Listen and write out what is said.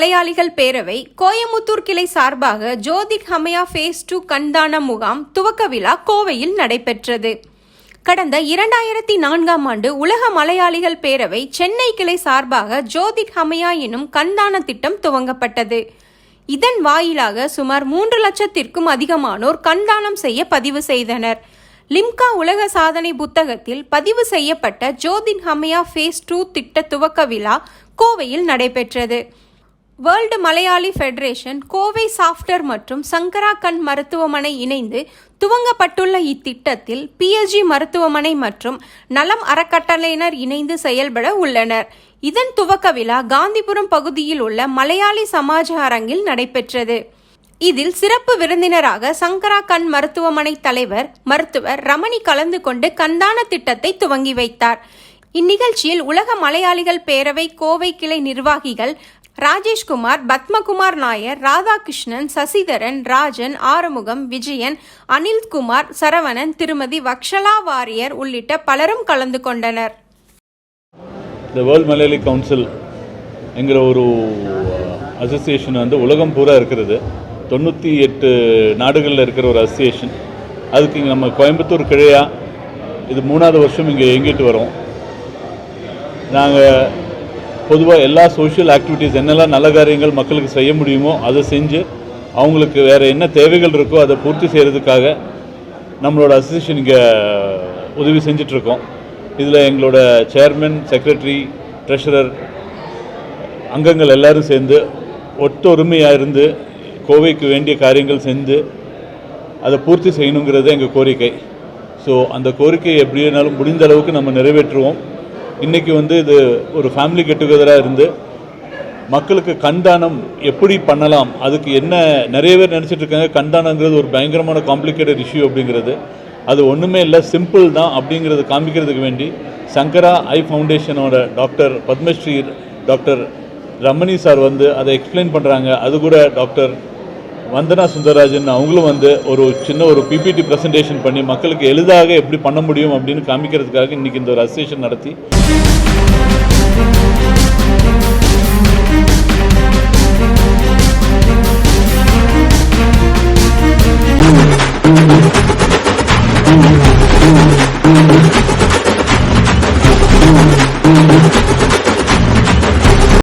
மலையாளிகள் பேரவை கோயமுத்தூர் கிளை சார்பாக ஜோதிக் ஹமயா ஃபேஸ் டூ கண்தான முகாம் துவக்க விழா கோவையில் நடைபெற்றது. கடந்த இரண்டாயிரத்தி நான்காம் ஆண்டு உலக மலையாளிகள் பேரவை சென்னை கிளை சார்பாக ஜோதிக் ஹமயா எனும் கண்தான திட்டம் துவங்கப்பட்டது. இதன் வாயிலாக சுமார் மூன்று லட்சத்திற்கும் அதிகமானோர் கண்தானம் செய்ய பதிவு செய்தனர். லிம்கா உலக சாதனை புத்தகத்தில் பதிவு செய்யப்பட்ட ஜோதின் ஹமயா ஃபேஸ் டூ திட்ட துவக்க விழா கோவையில் நடைபெற்றது. World Malayali federation Kovai software மற்றும் சங்கரா கண் மருத்துவமனை இணைந்து துவங்கப்பட்டுள்ள இத்திட்டத்தில் பிஎஸ்ஜி மருத்துவமனை மற்றும் நலம் அறக்கட்டளையினர் இணைந்து செயல்பட உள்ளனர். இதன் துவக்க விழா காந்திபுரம் பகுதியில் உள்ள மலையாளி சமாஜ அரங்கில் நடைபெற்றது. இதில் சிறப்பு விருந்தினராக சங்கரா கண் மருத்துவமனை தலைவர் மருத்துவர் ரமணி கலந்து கொண்டு கண்தான திட்டத்தை துவங்கி வைத்தார். இந்நிகழ்ச்சியில் உலக மலையாளிகள் பேரவை கோவை கிளை நிர்வாகிகள் ராஜேஷ்குமார் பத்மகுமார் நாயர் ராதாகிருஷ்ணன் சசிதரன் ராஜன் ஆறுமுகம் விஜயன் அனில்குமார் சரவணன் திருமதி வக்ஷலா வாரியர் உள்ளிட்ட பலரும் கலந்து கொண்டனர். இந்த வேர்ல்ட் மலையாளி கவுன்சில் என்கிற ஒரு அசோசியேஷன் வந்து உலகம் பூரா இருக்கிறது. தொண்ணூற்றி எட்டு நாடுகளில் இருக்கிற ஒரு அசோசியேஷன் அதுக்கு இங்கே நம்ம கோயம்புத்தூர் கிழையா இது மூணாவது வருஷம் இங்கே இயங்கிட்டு வரோம். நாங்கள் பொதுவாக எல்லா சோஷியல் ஆக்டிவிட்டீஸ் என்னெல்லாம் நல்ல காரியங்கள் மக்களுக்கு செய்ய முடியுமோ அதை செஞ்சு அவங்களுக்கு வேறு என்ன தேவைகள் இருக்கோ அதை பூர்த்தி செய்கிறதுக்காக நம்மளோட அசோசியேஷன் இங்கே உதவி செஞ்சிட்ருக்கோம். இதில் எங்களோட சேர்மன் செக்ரட்டரி ட்ரெஷரர் அங்கங்கள் எல்லாரும் சேர்ந்து ஒத்தொருமையாக இருந்து கோவைக்கு வேண்டிய காரியங்கள் செஞ்சு அதை பூர்த்தி செய்யணுங்கிறது எங்கள் கோரிக்கை. ஸோ அந்த கோரிக்கையை எப்படினாலும் முடிந்த அளவுக்கு நம்ம நிறைவேற்றுவோம். இன்றைக்கி வந்து இது ஒரு ஃபேமிலி கெட் டுகெதராக இருந்து மக்களுக்கு கண்தானம் எப்படி பண்ணலாம் அதுக்கு என்ன நிறைய பேர் நினச்சிட்டு இருக்காங்க. கண்தானங்கிறது ஒரு பயங்கரமான காம்ப்ளிகேட்டட் இஷ்யூ அப்படிங்கிறது. அது ஒன்றுமே இல்லை சிம்பிள் தான் அப்படிங்கிறது காமிக்கிறதுக்கு வேண்டி Sankara eye ஃபவுண்டேஷனோட doctor Padmashri doctor Ramani sir வந்து அதை எக்ஸ்பிளைன் பண்ணுறாங்க அது கூட டாக்டர் வந்தனா சுந்தரராஜன் அவங்களும் வந்து ஒரு சின்ன ஒரு பிபிடி ப்ரெசன்டேஷன் பண்ணி மக்களுக்கு எளிதாக எப்படி பண்ண முடியும் அப்படின்னு காமிக்கிறதுக்காக இன்றைக்கி இந்த ஒரு அசோசியேஷன் நடத்தி.